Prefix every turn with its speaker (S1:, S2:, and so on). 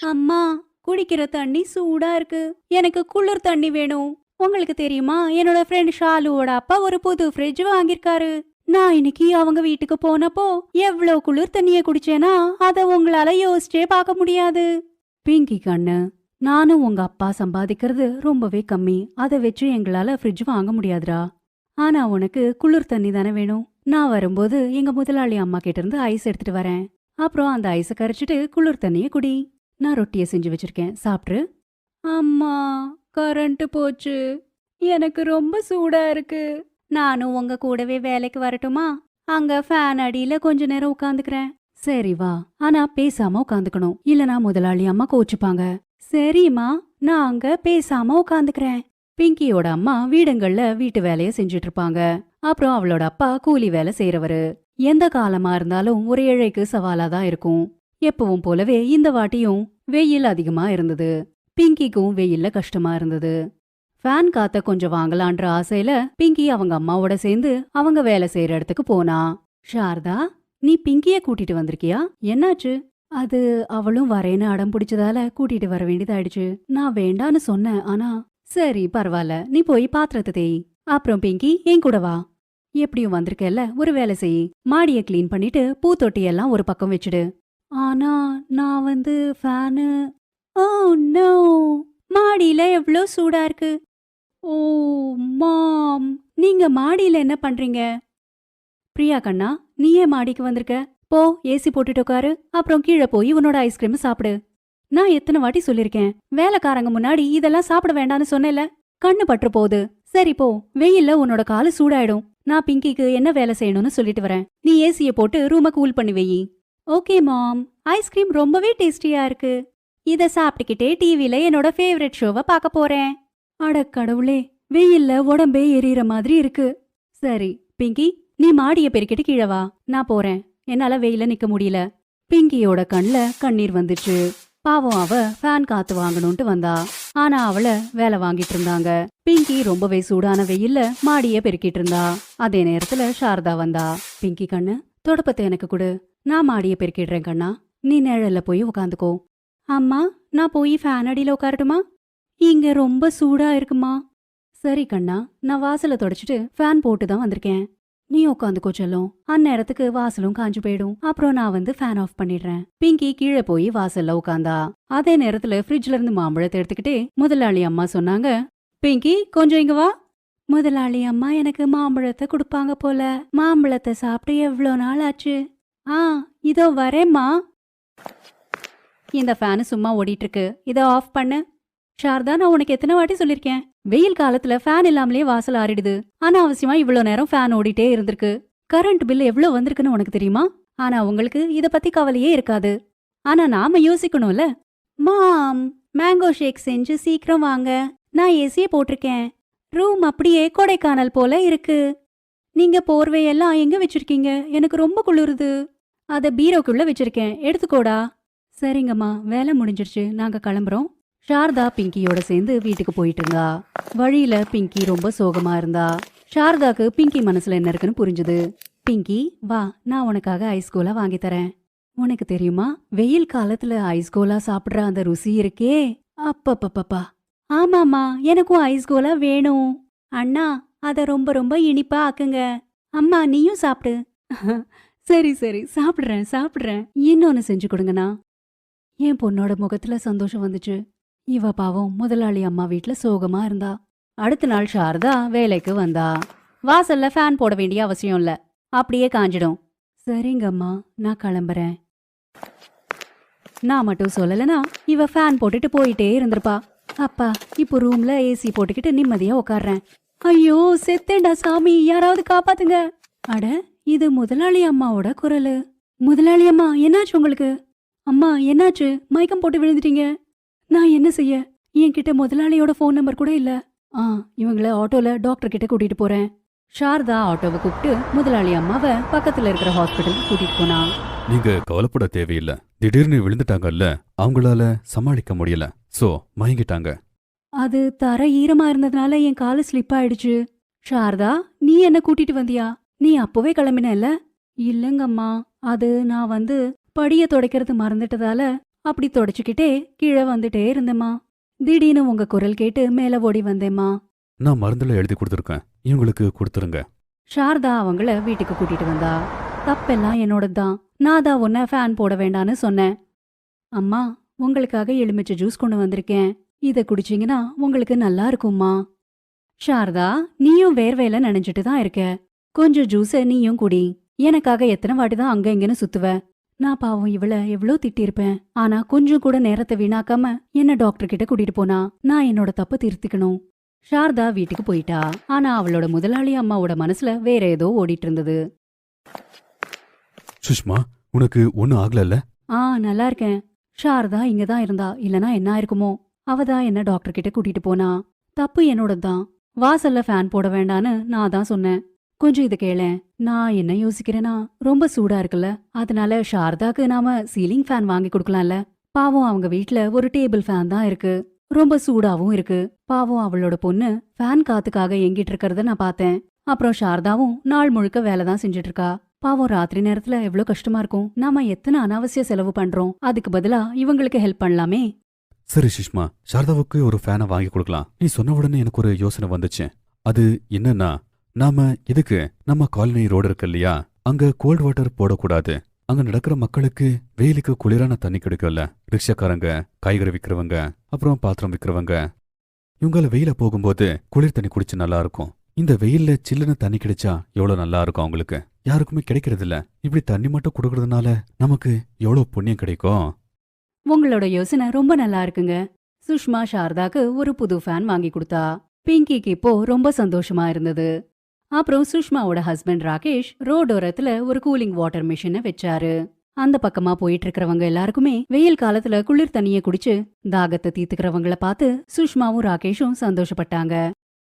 S1: அம்மா குடிக்கிற தண்ணி சூடா இருக்கு. எனக்கு குளிர் தண்ணி வேணும். உங்களுக்கு தெரியுமா? என்னோட ஃப்ரெண்ட் ஷாலுவோட அப்பா ஒரு புது ஃப்ரிட்ஜ் வாங்கியிருக்காரு. நான் இன்னைக்கு அவங்க வீட்டுக்கு போனப்போ எவ்வளவு குளிர் தண்ணிய குடிச்சேனா அத உங்களால யோசிச்சே பார்க்க முடியாது. பிங்கி கண்ணு நானும் உங்க அப்பா சம்பாதிக்கிறது ரொம்பவே கம்மி. அதை வச்சு எங்களால ஃப்ரிட்ஜ் வாங்க முடியாதுடா. ஆனா உனக்கு குளிர் தண்ணி தானே வேணும். நான் வரும்போது எங்க முதலாளி அம்மா கிட்ட இருந்து ஐஸ் எடுத்துட்டு வரேன். அப்புறம் அந்த ஐஸை கரைச்சிட்டு குளிர் தண்ணிய குடி. நான் ரொட்டியை செஞ்சு வச்சிருக்கேன். சாப்பிட்ரு. அம்மா கரண்ட் போச்சு. எனக்கு ரொம்ப சூடா இருக்கு. நானும் உங்க கூடவே வேலைக்கு வரட்டுமா? அங்க ஃபேன் அடியில கொஞ்ச நேரம் உட்காந்துக்கிறேன். சரி வா. ஆனா பேசாம உட்காந்துக்கணும். இல்லனா முதலாளி அம்மா கோச்சுப்பாங்க. சரிம்மா நான் அங்க பேசாம உட்காந்துக்கிறேன். பிங்கியோட அம்மா வீடுங்கள்ல வீட்டு வேலைய செஞ்சுட்டு இருப்பாங்க அப்புறம் அவளோட அப்பா கூலி வேலை செய்யறவரு எந்த காலமா இருந்தாலும் ஒரு ஏழைக்கு சவாலா தான் இருக்கும். எப்பவும் போலவே இந்த வாட்டியும் வெயில் அதிகமா இருந்தது. பிங்கிக்கும் வெயில்ல கஷ்டமா இருந்தது. ஃபேன் காத்த கொஞ்சம் வாங்கலான்ற ஆசையில பிங்கி அவங்க அம்மாவோட சேர்ந்து அவங்க வேலை செய்யற இடத்துக்கு போனா. ஷாரதா நீ பிங்கிய கூட்டிட்டு வந்திருக்கியா? என்னாச்சு? அது அவளும் வரேன்னு அடம் பிடிச்சதால கூட்டிட்டு வர வேண்டியதாயிடுச்சு. நான் வேண்டான்னு சொன்னேன் ஆனா சரி பரவாயில்ல நீ போய் பாத்திரத்தை தேய். அப்புறம் பிங்கி என் கூட வா. எப்படியும் வந்திருக்கல ஒரு வேலை செய். மாடிய கிளீன் பண்ணிட்டு பூத்தொட்டியெல்லாம் ஒரு பக்கம் வச்சுடு. ஆனா நான் வந்து ஃபேனு ஓ நோ மாடியில எவ்வளோ சூடா இருக்கு. ஓ மாம் நீங்க மாடியில என்ன பண்றீங்க? பிரியா கண்ணா நீ ஏன் மாடிக்கு வந்திருக்க? போ ஏசி போட்டுட்டு உட்காரு அப்புறம் கீழே போய் உன்னோட ஐஸ்கிரீம் சாப்பிடு. நான் எத்தனை வாட்டி சொல்லிருக்கேன் வேலைக்காரங்க முன்னாடி இதெல்லாம் சாப்பிட வேண்டாம்னு சொன்னேல கண்ணு பற்று போகுது. சரி போ. வெயில்ல உன்னோட காலு சூடாயிடும். நான் பிங்கிக்கு என்ன வேலை செய்யணும்னு சொல்லிட்டு வரேன். நீ ஏசிய போட்டு ரூம கூல் பண்ணி வெயி. ஓகே மாம். ஐஸ்கிரீம் ரொம்பவே டேஸ்டியா இருக்கு. இத சாப்பிட்டுக்கிட்டே டிவில என்னோட ஃபேவரட் ஷோவை பார்க்க போறேன். அட கடவுளே வெயில்ல உடம்பே எரியற மாதிரி இருக்கு. சரி பிங்கி நீ மாடிய பெருக்கிட்டு கீழே வா. நான் போறேன். என்னால வெயில நிக்க முடியல. பிங்கியோட கண்ல கண்ணீர் வந்துச்சு. பாவம் அவ ஃபேன் காத்து வாங்கணும்ட்டு வந்தா. ஆனா அவள வேலை வாங்கிட்டு இருந்தாங்க. பிங்கி ரொம்பவே சூடான வெயில்ல மாடிய பெருக்கிட்டு இருந்தா. அதே நேரத்துல சாரதா வந்தா. பிங்கி கண்ணு தொடப்பத்தை எனக்கு கொடு. நான் மாடிய பெருக்கிடுறேன் கண்ணா. நீ நிழல்ல போய் உட்காந்துக்கோ அம்மா நான் போய் ஃபேன் அடியில் உட்காரட்டுமா இங்க ரொம்ப சூடா இருக்குமா? சரி கண்ணா. நான் வாசல தொடச்சிட்டு ஃபேன் போட்டு தான் வந்திருக்கேன். நீ உட்காந்துக்கோ செல்லும். அந்நேரத்துக்கு வாசலும் காஞ்சு போயிடும். அப்புறம் நான் வந்து ஃபேன் ஆஃப் பண்ணிடுறேன். பிங்கி கீழே போய் வாசல்ல உட்காந்தா அதே நேரத்துல ஃப்ரிட்ஜ்ல இருந்து மாம்பழத்தை எடுத்துக்கிட்டே முதலாளி அம்மா சொன்னாங்க பிங்கி கொஞ்சம் இங்க வா. முதலாளி அம்மா எனக்கு மாம்பழத்தை கொடுப்பாங்க போல. மாம்பழத்தை சாப்பிட்டு எவ்வளோ நாள் ஆச்சு? ஆ இதோ வரேம்மா. இந்த ஃபேனு சும்மா ஓடிட்டு இருக்கு இதை ஆஃப் பண்ணு. ஷார்தா நான் உனக்கு எத்தனை வாட்டி சொல்லிருக்கேன் வெயில் காலத்துல ஃபேன் இல்லாமலே வாசல் ஆறிடுது. அனாவசியமா அவசியமா இவ்வளோ நேரம் ஃபேன் ஓடிட்டே இருந்திருக்கு. கரண்ட் பில் எவ்வளவு வந்திருக்குன்னு உனக்கு தெரியுமா? ஆனா உங்களுக்கு இத பத்தி கவலையே இருக்காது. ஆனா நாம யோசிக்கணும்ல. மாம் மேங்கோ ஷேக் செஞ்சு சீக்கிரம் வாங்க. நான் ஏசியே போட்டிருக்கேன். ரூம் அப்படியே கொடைக்கானல் போல இருக்கு. நீங்க போர்வையெல்லாம் எங்க வச்சிருக்கீங்க? எனக்கு ரொம்ப குளிருது. அத பீரோக்குள்ள வச்சிருக்கேன். எடுத்துக்கோடா. சரிங்கம்மா வேலை முடிஞ்சிருச்சு. நாங்க கிளம்புறோம். சாரதா பிங்கியோட சேர்ந்து வீட்டுக்கு போயிட்டு இருந்தா வழியில பிங்கி ரொம்ப சோகமா இருந்தா. சாரதாக்கு பிங்கி மனசுல என்ன இருக்குன்னு புரிஞ்சுது. பிங்கி வா நான் உனக்காக ஐஸ் கோலா வாங்கி தரேன். உனக்கு தெரியுமா? வெயில் காலத்துல ஐஸ் கோலா சாப்பிடுற அந்த ருசி இருக்கே. அப்பப்பப்பப்பா. ஆமாமா எனக்கும் ஐஸ் கோலா வேணும். அண்ணா அதை ரொம்ப ரொம்ப இனிப்பா ஆக்குங்க. அம்மா நீயும் சாப்பிடு. சரி சரி சாப்பிடுறேன் சாப்பிட்றேன். இன்னொன்று செஞ்சு கொடுங்கண்ணா. என் பொண்ணோட முகத்துல சந்தோஷம் வந்துச்சு. இவ பாவம் முதலாளி அம்மா வீட்டில் சோகமா இருந்தா. அடுத்த நாள் சாரதா வேலைக்கு வந்தா. வாசல்ல ஃபேன் போட வேண்டிய அவசியம் இல்ல. அப்படியே காஞ்சிடும். சரிங்கம்மா நான் கிளம்புறேன். நான் மட்டும் சொல்லலனா இவ ஃபேன் போட்டுட்டு போயிட்டே இருந்திருப்பா. அப்பா இப்போ ரூம்ல ஏசி போட்டுக்கிட்டு நிம்மதியா உட்கார்றேன் ஐயோ செத்தேண்டா சாமி யாராவது காப்பாத்துங்க. அட இது முதலாளி அம்மாவோட குரலு. முதலாளி அம்மா என்னாச்சு உங்களுக்கு? அம்மா என்னாச்சு? மயக்கம் போட்டு விழுந்துட்டீங்க. நான் என்ன செய்ய? என்கிட்ட முதலாளியோட ஃபோன் நம்பர் கூட இல்ல. ஆ இவங்கள ஆட்டோல டாக்டர் கிட்ட கூட்டிட்டு போறேன். சாரதா ஆட்டோவை கூப்பிட்டு முதலாளி அம்மாவை பக்கத்துல இருக்கிற ஹாஸ்பிட்டலுக்கு கூட்டிட்டு போனா.
S2: நீங்க கவலைப்பட தேவையில்லை. திடீர்னு விழுந்துட்டாங்கல்ல அவங்களால சமாளிக்க முடியல. சோ மயங்கிட்டாங்க.
S1: அது தர ஈரமா இருந்ததுனால என் காலு ஸ்லிப் ஆயிடுச்சு. சாரதா நீ என்ன கூட்டிட்டு வந்தியா? நீ அப்பவே கிளம்பினல்ல? இல்லங்கம்மா அது நான் வந்து படிய துடைக்கிறது மறந்துட்டதால அப்படி தொடச்சுக்கிட்டே கீழே வந்துட்டே இருந்தேம்மா. திடீர்னு உங்க குரல் கேட்டு மேல ஓடி வந்தேம்மா.
S2: நான் மருந்துல எழுதி கொடுத்துருக்கேன். இவங்களுக்கு கொடுத்துருங்க.
S1: சாரதா அவங்கள வீட்டுக்கு கூட்டிட்டு வந்தா. தப்பெல்லாம் என்னோடதுதான். நான் தான் உன்ன ஃபேன் போட வேண்டான்னு சொன்னேன். அம்மா உங்களுக்காக எலுமிச்சை ஜூஸ் கொண்டு வந்திருக்கேன். இத குடிச்சீங்கன்னா உங்களுக்கு நல்லா இருக்கும்மா. சாரதா நீயும் வேர்வையில நனைஞ்சிட்டு தான் இருக்க. கொஞ்சம் ஜூஸ நீயும் குடி. எனக்காக எத்தனை வாட்டி தான் அங்க இங்கன்னு சுத்துவ. நான் பாவம் இவள எவ்ளோ திட்டிருப்பேன் ஆனா கொஞ்சம் கூட நேரத்தை வீணாக்காம என்ன டாக்டர் கிட்ட கூட்டிட்டு போனா நான் என்னோட தப்ப திருத்திக்கணும். சாரதா வீட்டுக்கு போயிட்டா. ஆனா அவளோட முதலாளி அம்மாவோட மனசுல வேற ஏதோ ஓடிட்டு இருந்தது.
S2: சுஷ்மா உனக்கு ஒன்னும் ஆகலல்ல?
S1: ஆ நல்லா இருக்கேன். ஷாரதா இங்க தான் இருந்தா இல்லனா என்ன ஆயிருக்குமோ அவ தான் என்ன டாக்டர் கிட்ட கூட்டிட்டு போனா? தப்பு என்னோடது தான் வாசல்ல ஃபேன் போட வேண்டான்னு நான் தான் சொன்னேன். கொஞ்சம் இது கேளேன் நான் என்ன யோசிக்கிறேன்னா ரொம்ப சூடா இருக்குல்ல. அதனால ஷாரதாக்கு நாம சீலிங் ஃபேன் வாங்கி கொடுக்கலாம்ல. பாவம் அவங்க வீட்ல ஒரு டேபிள் ஃபேன் தான் இருக்கு. ரொம்ப சூடாவும் இருக்கு. பாவம் அவளோட பொண்ணு ஃபேன் காத்துக்காக எங்கிட்டு இருக்கறத நான் பார்த்தேன். அப்புறம் சாரதாவும் நாள் முழுக்க வேலை தான் செஞ்சுட்டு இருக்கா. பாவம் ராத்திரி நேரத்துல எவ்ளோ கஷ்டமா இருக்கும். நாம எத்தனை அனாவசிய செலவு பண்றோம். அதுக்கு பதிலா இவங்களுக்கு ஹெல்ப் பண்ணலாமே.
S2: சரி சுஷ்மா. சாரதாவுக்கு ஒரு ஃபேனை வாங்கி கொடுக்கலாம். நீ சொன்ன உடனே எனக்கு ஒரு யோசனை வந்துச்சு. அது என்னன்னா நாம இதுக்கு நம்ம காலனி ரோடு இருக்கு இல்லையா? அங்க கோல்ட் வாட்டர் போடக்கூடாது. அங்க நடக்கிற மக்களுக்கு வெயிலுக்கு குளிரான தண்ணி கிடைக்கும்ல. ரிக்ஷாக்காரங்க காய்கறி விக்கிறவங்க அப்புறம் பாத்திரம் விற்கிறவங்க இவங்கள வெயில போகும்போது குளிர் தண்ணி குடிச்சு நல்லா இருக்கும். இந்த வெயில்ல சில்லுன்னு தண்ணி கிடைச்சா எவ்வளவு நல்லா இருக்கும் அவங்களுக்கு? யாருக்குமே கிடைக்கிறது இல்ல இப்படி தண்ணி மட்டும் கொடுக்கறதுனால நமக்கு எவ்வளவு புண்ணியம் கிடைக்கும்?
S1: உங்களோட யோசனை ரொம்ப நல்லா இருக்குங்க. சுஷ்மா சாரதாக்கு ஒரு புது ஃபேன் வாங்கி கொடுத்தா பிங்கிக்கு இப்போ ரொம்ப சந்தோஷமா இருந்தது. அப்புறம் சுஷ்மாவோட ஹஸ்பண்ட் ராகேஷ் ரோடோரத்துல ஒரு கூலிங் வாட்டர் மிஷினை வச்சாரு. அந்த பக்கமா போயிட்டு இருக்கிறவங்க எல்லாருக்குமே வெயில் காலத்துல குளிர் தண்ணிய குடிச்சு தாகத்தை தீத்துக்கிறவங்கள பார்த்து சுஷ்மாவும் ராகேஷும் சந்தோஷப்பட்டாங்க.